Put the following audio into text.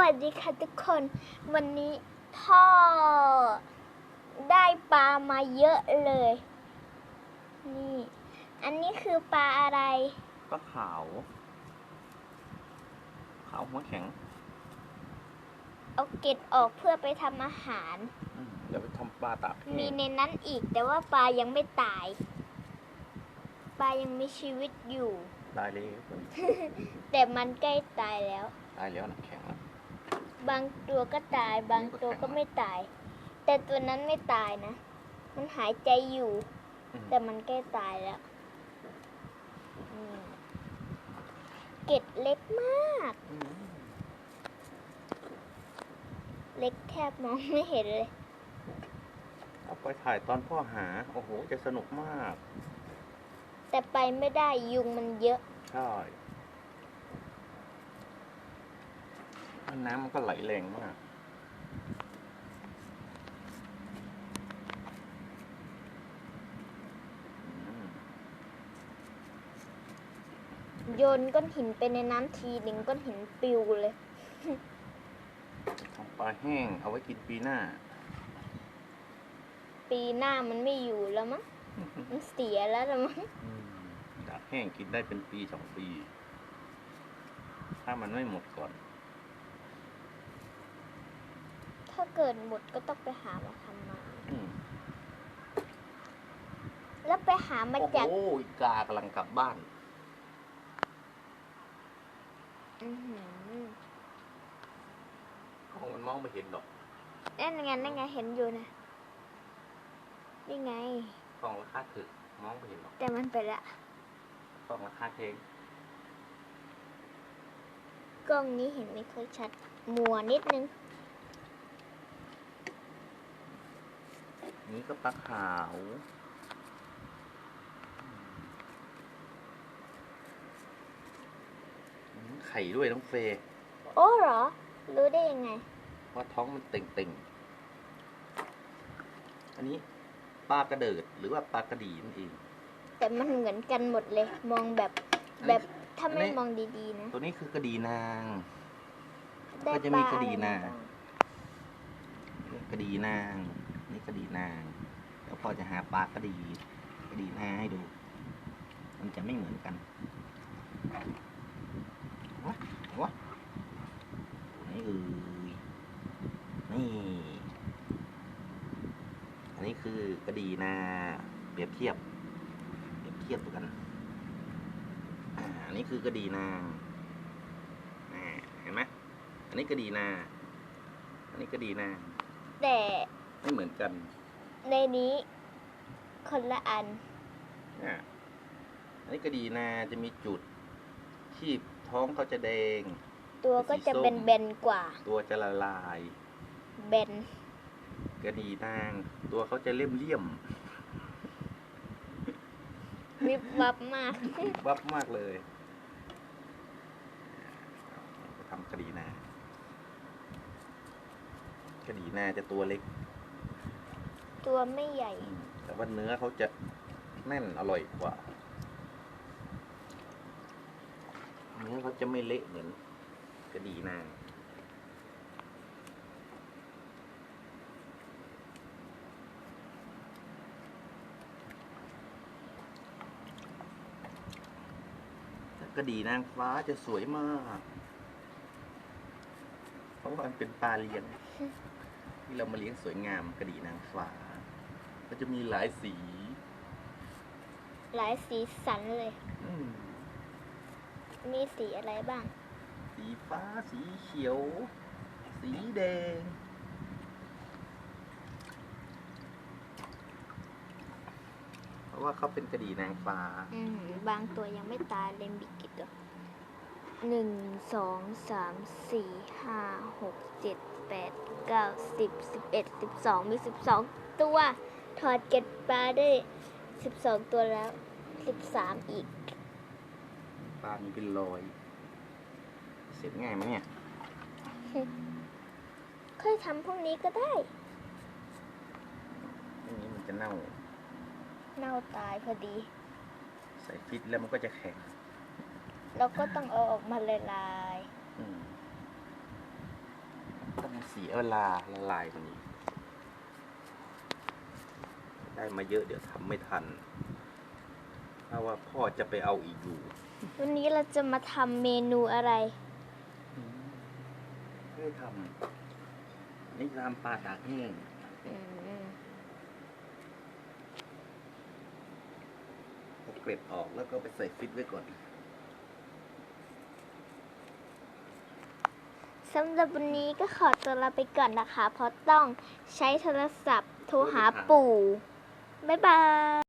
วัสดีค่ะทุกคน วันนี้พ่อได้ปลามาเยอะเลย นี่ อันนี้คือปลาอะไรก็ขาว ขาวหัวแข็ง เอาเกล็ดออกเพื่อไปทำอาหารอืมเดี๋ยวไปทำปลาตากแห้มีงในนั้นอีกแต่ว่าปลายังไม่ตาย ปลายังมีชีวิตอยู่ ตายเลยแต่มันใกล้ตายแล้ว ตายแล้วนะแข็งแล้ว บางตัวก็ตาย บางตัวก็ไม่ตาย แต่ตัวนั้นไม่ตายนะ มันหายใจอยู่อืมแต่มันใกล้ตายแล้วอืมเกล็ดเล็กมากอืมเล็กแทบมองไม่เห็นเลย เอาไปถ่ายตอนพ่อหา โอ้โห จะสนุกมาก แต่ไปไม่ได้ยุงมันเยอะ ใช่ น้ำมันก็ไหลแรงมากอืมโยนก้อนหินไปในน้ำทีหนึ่งก้อนหินปลิวเลย ทำปลาแห้งเอาไว้กินปีหน้า ปีหน้ามันไม่อยู่แล้วมั้ง มันเสียแล้วละมั้งอืมตากแห้งกินได้เป็นปีสองปี ถ้ามันไม่หมดก่อน ถ้าเกิดหมดก็ต้องไปหามาทำมา อืมแล้วไปหามาโอ้จาก โหอีกากำลังกลับบ้าน อื้อหือของมันมองไม่เห็นหรอกนั่นไงนั่นไงเห็นอยู่นะ นี่ไงของราคาถึกมองไม่เห็นหรอกแต่มันไปละของราคาเทงกล้องนี้เห็นไม่ค่อยชัด มัวนิดนึง นี้ก็ปลาขาวอืมไข่ด้วยน้องเฟย์โอ้เหรอ รู้ได้ยังไง ว่าท้องมันเต่งๆ อันนี้ปลากระเดิดหรือว่าปลากระดีนั่นเอง แต่มันเหมือนกันหมดเลย มองแบบอันนี้แบบถ้าไม่อันนี้มองดีๆนะ ตัวนี้คือกระดีนางได้ก็จะปมีลากระดีอะไรนาบ้างกระดีนางนี่ก ระดีนาเดี๋ยวพ่อจะหาปลากระดีกระดีนาให้ดู มันจะไม่เหมือนกันวะวะนี่เอยนี่ อันนี้คือกระดีนาเปรียบเทียบ เปรียบเทียบกันอันนี้คือกระดีนาเห็นไหมอันนี้กระดีนา อันนี้กระดีนาแต่ ไม่เหมือนกันในนี้คนละอันอะอันนี้กระดีนาจะมีจุดที่ท้องเขาจะแดง ตัวก็จะสีส้มเป็นแบนๆกว่า ตัวจะละลายแบนกระดีนาง ตัวเขาจะเลี่ยมเลี่ยมวิบวับมาก ๆวับมากเลยเราทำกระดีนากระดีนาจะตัวเล็ก ตัวไม่ใหญ่อืมแต่ว่าเนื้อเขาจะแน่นอร่อยกว่า เนื้อเขาจะไม่เละเหมือนกระดีนางกระดีนางฟ้าจะสวยมาก เพราะว่ามันเป็นปลาเลี้ยงที่เรามาเลี้ยงสวยงามกระดีนางฟ้า ก็จะมีหลายสี หลายสีสันเลย อืมมีสีอะไรบ้าง สีฟ้า สีเขียว สีแดง เพราะว่าเขาเป็นกระดีนางฟ้า อืม บางตัวยังไม่ตายเลยมีกี่ตัวหนึ่งสองสามสี่ห้าหกเจ็ดแปดเก้าสิบสิบเอ็ดสิบสองมีสิบสองตัว ถอดเกล็ดปลาได้สิบสองตัวแล้วสิบสามอีก ปลามีเป็นรอย เสร็จง่ายไหมเนี่ย ค่อยทำพรุ่งนี้ก็ได้อันนี้มันจะเน่า เน่าตายพอดี ใส่ฟิตแล้วมันก็จะแข็ง เราก็ต้องเอาออกมาละลาย อืมต้องเสียเวลาละลายมันนี้ ได้มาเยอะเดี๋ยวทำไม่ทัน ถ้าว่าพ่อจะไปเอาอีกอยู่วันนี้เราจะมาทำเมนูอะไร ไม่ได้ทำนี่ทำปลาตากแห้งอืมเอาเกล็ดออกแล้วก็ไปใส่ฟิตไว้ก่อน สำหรับวันนี้ก็ขอตัวลาไปก่อนนะคะ เพราะต้องใช้โทรศัพท์โทรหาปู่ บ๊ายบาย